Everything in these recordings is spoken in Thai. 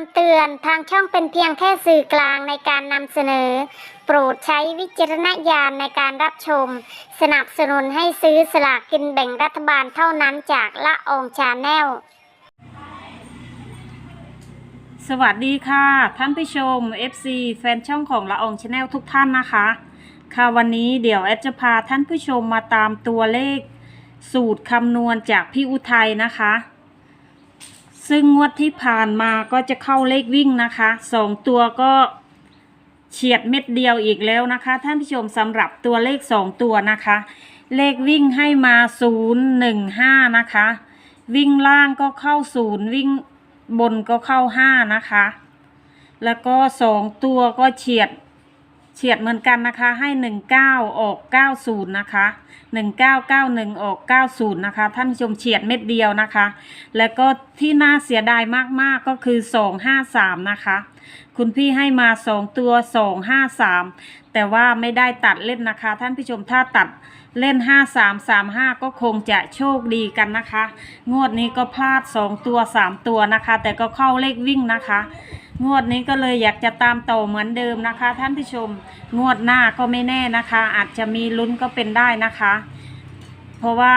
ำเตือนทางช่องเป็นเพียงแค่สื่อกลางในการนำเสนอ โปรดใช้วิจารณญาณในการรับชม สนับสนุนให้ซื้อสลากกินแบ่งรัฐบาลเท่านั้นจากละอองชาแนล สวัสดีค่ะ ท่านผู้ชม FC แฟนช่องของละอองชาแนลทุกท่านนะคะ ค่ะวันนี้เดี๋ยวแอดจะพาท่านผู้ชมมาตามตัวเลข สูตรคำนวณจากพี่อุทัยนะคะ ซึ่งงวดที่ผ่านมาก็จะเข้าเลขวิ่งนะคะสองตัวก็เฉียดเม็ดเดียวอีกแล้วนะคะ ท่านผู้ชมสำหรับตัวเลขสองตัวนะคะ เลขวิ่งให้มาศูนย์หนึ่งห้านะคะ วิ่งล่างก็เข้าศูนย์วิ่งบนก็เข้าห้านะคะ แล้วก็สองตัวก็เฉียด เฉียดเหมือนกันนะคะให้หนึ่งเก้าออกเก้าศูนย์นะคะหนึ่งเก้าเก้าหนึ่งออกเก้าศูนย์นะคะ ท่านผู้ชมเฉียดเม็ดเดียวนะคะ แล้วก็ที่น่าเสียดายมากๆก็คือสองห้าสามนะคะ คุณพี่ให้มาสองตัวสองห้าสามแต่ว่าไม่ได้ตัดเล่นนะคะ ท่านผู้ชมถ้าตัดเล่นห้าสามสามห้าก็คงจะโชคดีกันนะคะ งวดนี้ก็พลาดสองตัวสามตัวนะคะ แต่ก็เข้าเลขวิ่งนะคะ งวดนี้ก็เลยอยากจะตามต่อเหมือนเดิมนะคะ ท่านผู้ชม งวดหน้าก็ไม่แน่นะคะ อาจจะมีลุ้นก็เป็นได้นะคะ เพราะว่า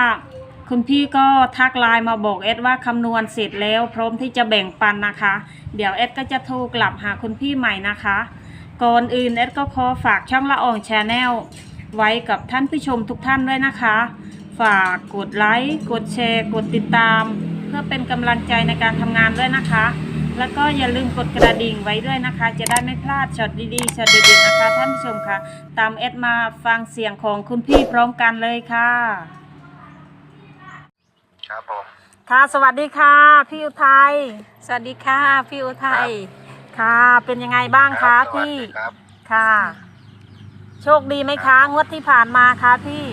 คุณพี่ก็ทักไลน์มาบอกเอ็ดว่าคำนวณเสร็จแล้ว พร้อมที่จะแบ่งปันนะคะ เดี๋ยวเอ็ดก็จะโทรกลับหาคุณพี่ใหม่นะคะ ก่อนอื่นเอ็ดก็ขอฝากช่องละอองแชนแนลไว้กับท่านผู้ชมทุกท่านด้วยนะคะ ฝากกดไลค์ กดแชร์ กดติดตาม เพื่อเป็นกำลังใจในการทำงานด้วยนะคะ แล้วก็อย่าลืมกดกระดิ่งไว้ด้วยนะคะ จะได้ไม่พลาดช็อตดีๆช็อตเด็ดๆนะคะท่านผู้ชมค่ะ ตามเอดมาฟังเสียงของคุณพี่พร้อมกันเลยค่ะ ครับผม ค่ะ สวัสดีค่ะ พี่อุทัยสวัสดีค่ะพี่อุทัยค่ะ เป็นยังไงบ้างคะรับสวัสพี่ดีครับ ค่ะ โชคดีไหมคะงวดที่ผ่านมาคะพี่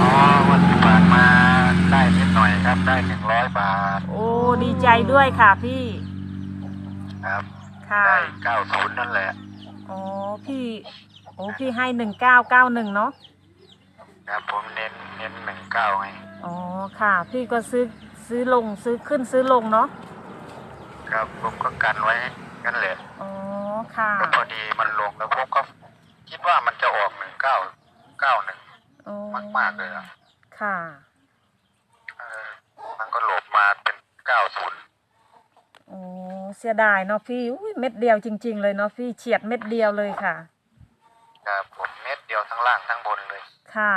อ๋อวันที่ผ่านมาได้นิดหน่อยครับ ได้หนึ่งร้อยบาทโอ้ ดีใจด้วยค่ะพี่ ครับค่ะได้เก้าศูนย์นั่นแหละ โอ้พี่โอ้พี่ให้หนึ่งเก้าเก้าหนึ่งเนาะครับผมเน้นเน้นหนึ่งเก้าไง อ๋อค่ะ พี่ก็ซื้อซื้อลงซื้อขึ้นซื้อลงเนาะครับผมก็กันไว้นั่นแหละอ๋อค่ะก็พอดีมันลงแล้วผมก็คิดว่ามันจะออกหนึ่งเก้าเก้าหนึ่งอ๋อมากๆเลยอะค่ะ เออมันก็หลบมาเป็นเก้าศูนย์ โอ้เสียดายเนาะพี่อุ้ยเม็ดเดียวจริง ๆ เลยเนาะพี่เฉียดเม็ดเดียวเลยค่ะ ครับผมเม็ดเดียวทั้งล่างทั้งบนเลย ค่ะ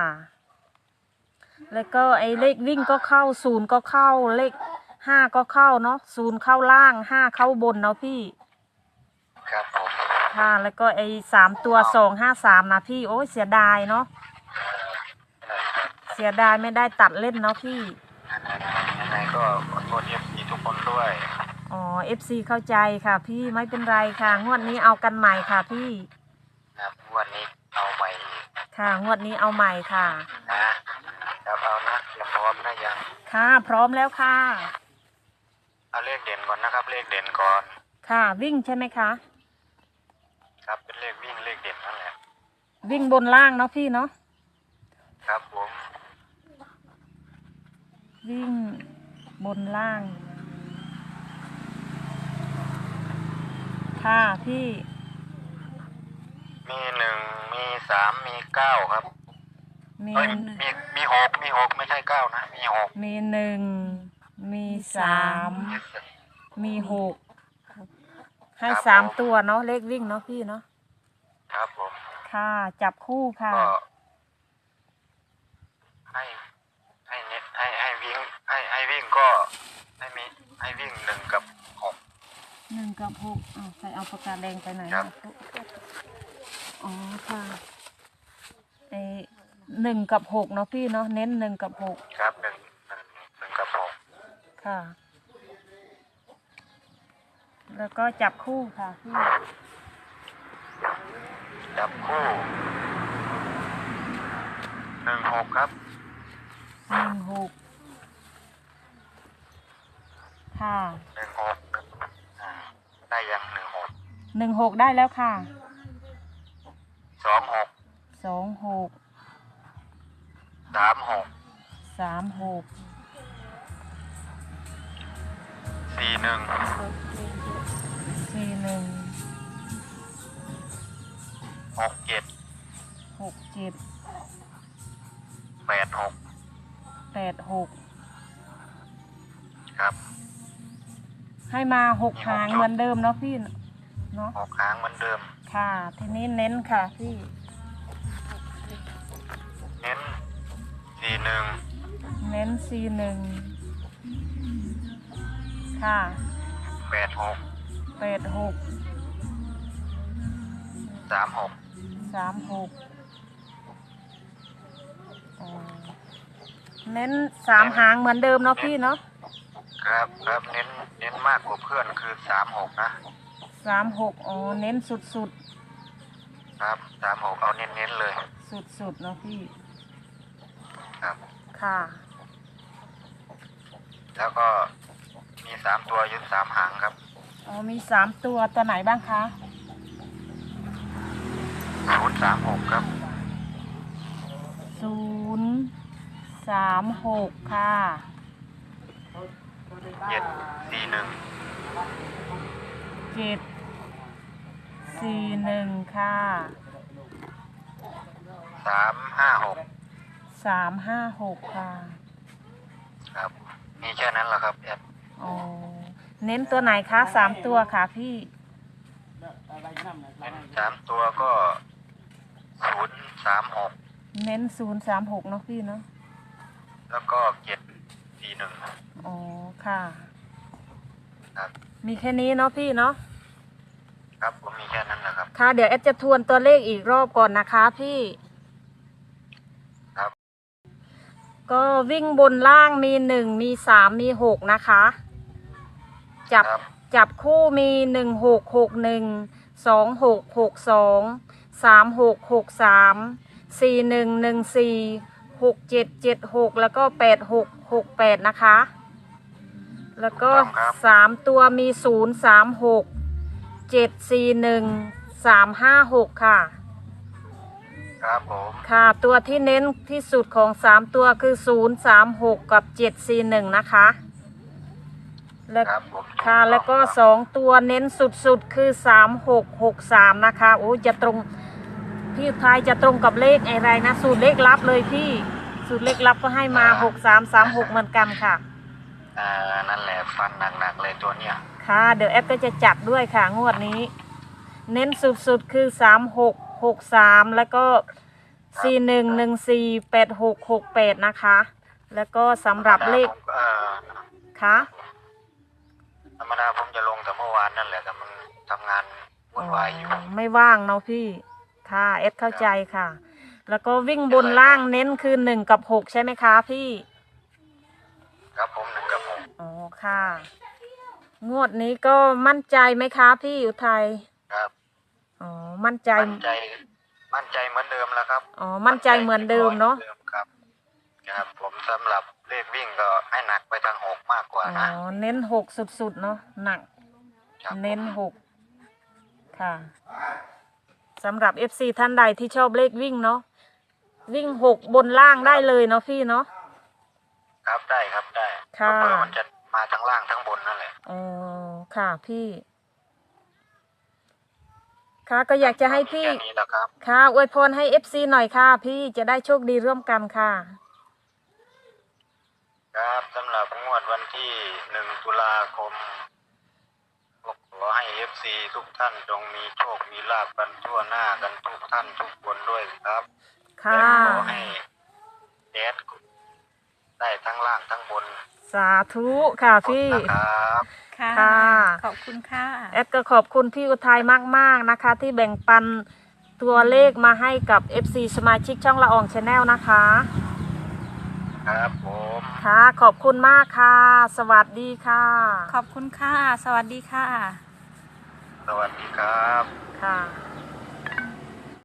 แล้วก็ไอ้เลขวิ่งก็เข้าศูนย์ก็เข้าเลขห้าก็เข้าเนาะศูนย์เข้าล่างห้าเข้าบนเนาะพี่ ครับผมค่ะ แล้วก็ไอ้สามตัวสองห้าสามนะพี่โอ้ยเสียดายเนาะเสียดายไม่ได้ตัดเล่นเนาะพี่ยังไงก็ขอโทษเอฟซีทุกคนด้วย อ๋อเอฟซีเข้าใจค่ะ พี่ไม่เป็นไรค่ะ งวดนี้เอากันใหม่ค่ะพี่ครับวันนี้เอาใหม่อีกค่ะ งวดนี้เอาใหม่ค่ะ นะครับเอานะเตรียมพร้อมนะยัง ค่ะ พร้อมแล้วค่ะ เอาเลขเด่นก่อนนะครับ เลขเด่นก่อน ค่ะ วิ่งใช่ไหมคะ ครับเป็นเลขวิ่งเลขเด่นนั่นแหละวิ่งบนล่างเนาะพี่เนาะครับผม วิ่งบนล่าง ค่ะพี่ มีหนึ่งมีสามมีเก้าครับมีเอ้ยมีมีหกมีหกไม่ใช่เก้านะ มีหกมีหนึ่งมีสามมีหกให้สามตัวเนาะเลขวิ่งเนาะพี่เนาะครับผมค่ะจับคู่ค่ะ ก็ให้ให้เน็ตให้ให้วิ่งให้ให้วิ่งก็ให้มีให้วิ่งหนึ่งกับ หกหนึ่งกับหกอ้าวใครเอาปากกาแดงไปไหนครับอ๋อค่ะไอหนึ่งกับหกเนาะพี่เนาะเน้นหนึ่งกับหกครับหนึ่งหนึ่งหนึ่งกับหกค่ะ แล้วก็จับคู่ค่ะพี่จับคู่หนึ่งหกครับหนึ่งหกค่ะหนึ่งหกอ่าได้ยังหนึ่งหก หนึ่งหกได้แล้วค่ะสองหกสองหกสามหกสามหกสี่หนึ่งหนึ่งสี่หนึ่งหกเจ็ดหกเจ็ดแปดหกแปดหกครับ ให้มาหกหางเหมือนเดิมเนาะพี่ เนาะหกหางเหมือนเดิม ค่ะ ทีนี้เน้นค่ะพี่เน้นสี่หนึ่งเน้นสี่หนึ่งค่ะแปดหกแปดหกสามหกสามหกอ๋อเน้นสามหางเหมือนเดิมเนาะพี่เนาะ ครับครับเน้นเน้นมากกว่าเพื่อนคือสามหกนะ สามหกอ๋อเน้นสุดสุดครับสามหกเอาเน้นเน้นๆเลย สุดสุดๆเนาะพี่ครับ ค่ะ แล้วก็มีสามตัวยึดสามหางครับอ๋อมีสามตัวตัวไหนบ้างคะศูนย์สามหกครับศูนย์สามหกค่ะเจ็ดสี่หนึ่งเจ็ด สี่หนึ่งค่ะสามห้าหกสามห้าหกค่ะครับ มีแค่นั้นแหละครับแอดอ๋อเน้นตัวไหนคะสามตัวค่ะพี่เน้นสามตัวก็ศูนย์สามหกเน้นศูนย์สามหกเนาะพี่เนาะแล้วก็เจ็ดสี่หนึ่งอ๋อค่ะ ครับ มีแค่นี้เนาะพี่เนาะ ครับผมมีแค่นั้นแหละครับ ค่ะ เดี๋ยวแอดจะทวนตัวเลขอีกรอบก่อนนะคะพี่ครับ ก็วิ่งบนล่างมีหนึ่งมีสามมีหกนะคะ จับครับ จับคู่มีหนึ่งหกหกหนึ่งสองหกหกสองสามหกหกสามสี่หนึ่งหนึ่งสี่หกเจ็ดเจ็ดหกแล้วก็แปดหกหกแปดนะคะ แล้วก็ถูกต้องครับ สามตัวมีศูนย์สามหก เจ็ดสี่หนึ่งสามห้าหกค่ะ ครับผมค่ะ ตัวที่เน้นที่สุดของสามตัวคือศูนย์สามหกกับเจ็ดสี่หนึ่งนะคะ แล้วครับผมค่ะแล้วก็สองตัวเน้นสุดๆคือสามหกหกสามนะคะโอ้ยจะตรง พี่ทายจะตรงกับเลขอะไรนะ สูตรเลขลับเลยพี่ สูตรเลขลับก็ให้มาหกสามสามหกเหมือนกันค่ะอ่านั่นแหละฟันหนักๆเลยตัวเนี้ย ค่ะเดี๋ยวแอปก็จะจัดด้วยค่ะงวดนี้ เน้นสุดๆคือสามหกหกสามแล้วก็สี่หนึ่งหนึ่งสี่แปดหกหกแปดนะคะ แล้วก็สำหรับเลขผมเอ่อค่ะธรรมดาผมจะลงแต่เมื่อวานนั่นแหละแต่มันทำงานวุ่นวายอยู่ ไม่ว่างเนาะพี่ค่ะเอสเข้าใจค่ะ แล้วก็วิ่งบนล่างเน้นคือหนึ่งกับหกใช่ไหมคะพี่ ครับผมหนึ่งกับหกอ๋อค่ะ งวดนี้ก็มั่นใจไหมคะพี่อุทัยครับอ๋อมั่นใจ มั่นใจ มั่นใจเหมือนเดิมแล้วครับอ๋อมั่นใจเหมือนเดิมเนาะหอครับครับ ผมสำหรับเลขวิ่งก็ให้หนักไปทางหกมากกว่าอ๋อนะเน้นหกสุดๆเนาะหนัก ครับเน้นหกค่ะสำหรับ FC ท่านใดที่ชอบเลขวิ่งเนาะวิ่งหกบนล่างได้เลยเนาะพี่เนาะ ครับได้ครับได้ค่ะ เพราว่ามันจะมา ทั้งล่างทั้งบนนั่นแหละอ๋อค่ะพี่ ค่ะก็อยากจะให้พี่ แค่นี้แหละครับค่ะอวยพรให้ FC หน่อยค่ะ พี่จะได้โชคดีร่วมกันค่ะ ครับสำหรับงวดวันที่หนึ่งตุลาคมก็ขอให้เอฟซีทุกท่านจงมีโชคมีลาบกันทั่วหน้ากันทุกท่านทุกคนด้วยครับค่ะ และขอให้แดดได้ทั้งล่างทั้งบน สาธุค่ะพี่นะครับค่ะ ค่ะ ขอบคุณค่ะ แอดก็ขอบคุณพี่อุทัยมาก ๆ นะคะ ที่แบ่งปันตัวเลขมาให้กับ FC สมาชิกช่องละอองชาแนลนะคะ ครับผมค่ะขอบคุณมากค่ะ สวัสดีค่ะ ขอบคุณค่ะ สวัสดีค่ะ สวัสดีครับ ค่ะ